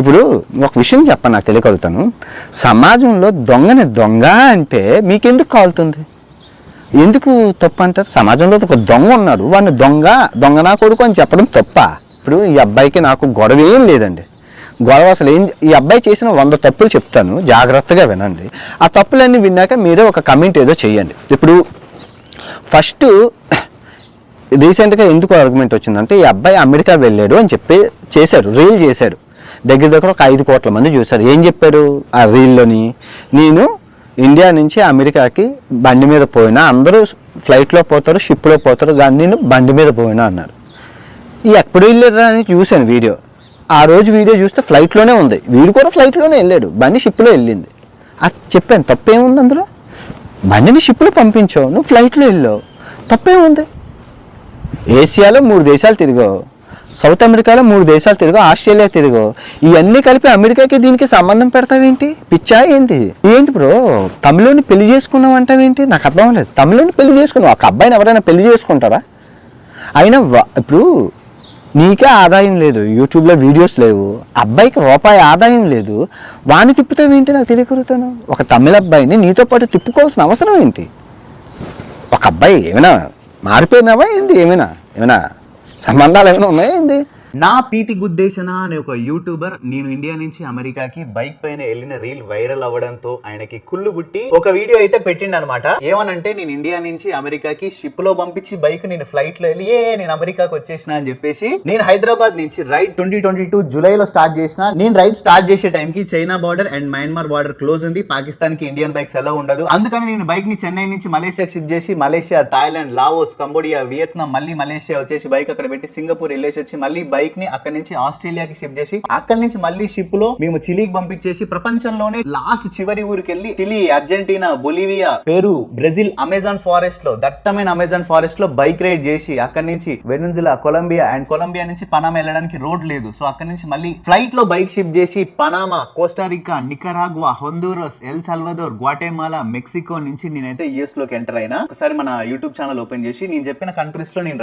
ఇప్పుడు ఒక విషయం చెప్ప నాకు తెలియగలుగుతాను. సమాజంలో దొంగని దొంగ అంటే మీకెందుకు కాలుతుంది? ఎందుకు తప్పు అంటారు? సమాజంలో ఒక దొంగ ఉన్నాడు వాడిని దొంగ దొంగ నా కొడుకు అని చెప్పడం తప్ప. ఇప్పుడు ఈ అబ్బాయికి నాకు గొడవ ఏం లేదండి. గొడవ అసలు ఏం ఈ అబ్బాయి చేసిన వంద తప్పులు చెప్తాను జాగ్రత్తగా వినండి. ఆ తప్పులన్నీ విన్నాక మీరే ఒక కమెంట్ ఏదో చేయండి. ఇప్పుడు ఫస్ట్ రీసెంట్గా ఎందుకు ఆర్గ్యుమెంట్ వచ్చిందంటే ఈ అబ్బాయి అమెరికా వెళ్ళాడు అని చెప్పి చేశాడు రీల్ చేశాడు దగ్గర దగ్గర ఒక ఐదు కోట్ల మంది చూశారు. ఏం చెప్పాడు ఆ రీల్లోని? నేను ఇండియా నుంచి అమెరికాకి బండి మీద పోయినా అందరూ ఫ్లైట్లో పోతారు షిప్లో పోతారు కానీ నేను బండి మీద పోయినా అన్నారు. ఈ ఎప్పుడు వెళ్ళారా అని చూశాను వీడియో. ఆ రోజు వీడియో చూస్తే ఫ్లైట్లోనే ఉంది. వీడు కూడా ఫ్లైట్లోనే వెళ్ళాడు. బండి షిప్లో వెళ్ళింది. అది చెప్పాను తప్పేముంది అందులో? బండిని షిప్లో పంపించావు నువ్వు ఫ్లైట్లో వెళ్ళావు. తప్పేముంది? ఏషియాలో మూడు దేశాలు తిరిగావు. సౌత్ అమెరికాలో మూడు దేశాలు తిరుగు ఆస్ట్రేలియా తిరుగు. ఇవన్నీ కలిపి అమెరికాకి దీనికి సంబంధం పెడతావేంటి? పిచ్చా ఏంటి ఏంటి బ్రో? తమిళని పెళ్ళి చేసుకున్నావు అంటావేంటి? నాకు అర్థం లేదు తమిళని పెళ్ళి చేసుకున్నావు. ఒక అబ్బాయిని ఎవరైనా పెళ్ళి చేసుకుంటారా? అయినా ఇప్పుడు నీకే ఆదాయం లేదు. యూట్యూబ్లో వీడియోస్ లేవు. అబ్బాయికి రూపాయి ఆదాయం లేదు. వాని తిప్పుతావేంటి నాకు తెలియకూరుతాను ఒక తమిళ అబ్బాయిని నీతో పాటు తిప్పుకోవాల్సిన అవసరం ఏంటి? ఒక అబ్బాయి ఏమైనా మారిపోయినావా ఏంది? ఏమైనా? ఏమైనా సంబంధాలు ఏమైనా ఉన్నాయా ఏంది? నా పీతి గుద్దేశన అనే ఒక యూట్యూబర్ నేను ఇండియా నుంచి అమెరికాకి బైక్ పైన వెళ్ళిన రీల్ వైరల్ అవ్వడంతో ఆయనకి కుళ్ళు బుట్టి ఒక వీడియో అయితే పెట్టిండు అనమాట ఏమనంటే నేను ఇండియా నుంచి అమెరికాకి షిప్లో పంపించి బైక్ నేను ఫ్లైట్లో వెళ్ళి ఏ నేను అమెరికాకి వచ్చేసిన అని చెప్పేసి నేను హైదరాబాద్ నుంచి రైడ్ ట్వంటీ ట్వంటీ టూ జూలైలో స్టార్ట్ చేసిన. నేను రైడ్ స్టార్ట్ చేసే టైం కి China border and Myanmar border close ఉంది. పాకిస్తాన్కి ఇండియన్ బైక్స్ ఎలా ఉండదు. అందుకని నేను బైక్ని చెన్నై నుంచి మలేషియా షిఫ్ట్ చేసి Malaysia Thailand Laos Cambodia Vietnam మళ్ళీ మలేషియా వచ్చేసి బైక్ అక్కడ పెట్టి సింగపూర్ వెళ్ళేసి వచ్చి మళ్ళీ బైక్ బైక్ని అక్కడ నుంచి ఆస్ట్రేలియాకి షిఫ్ట్ చేసి అక్కడ నుంచి మళ్ళీ షిప్లో మేము చిలీకి పంపించేసి ప్రపంచంలోనే లాస్ట్ చివరి ఊరికి వెళ్ళి Chile Argentina Bolivia Peru Brazil Amazon ఫారెస్ట్లో దట్టమైన అమెజాన్ ఫారెస్ట్లో బైక్ రైడ్ చేసి అక్కడ నుంచి వెనుజులా కొలంబియా అండ్ కొలంబియా నుంచి పనామా వెళ్ళడానికి రోడ్ లేదు. సో అక్కడ నుంచి మళ్ళీ ఫ్లైట్లో బైక్ షిఫ్ట్ చేసి Panama Costa Rica Nicaragua Honduras El Salvador Guatemala Mexico నుంచి నేనైతే యుఎస్లోకి ఎంటర్ అయినా ఒకసారి మన యూట్యూబ్ ఛానల్ ఓపెన్ చేసి నేను చెప్పిన కంట్రీస్లో నేను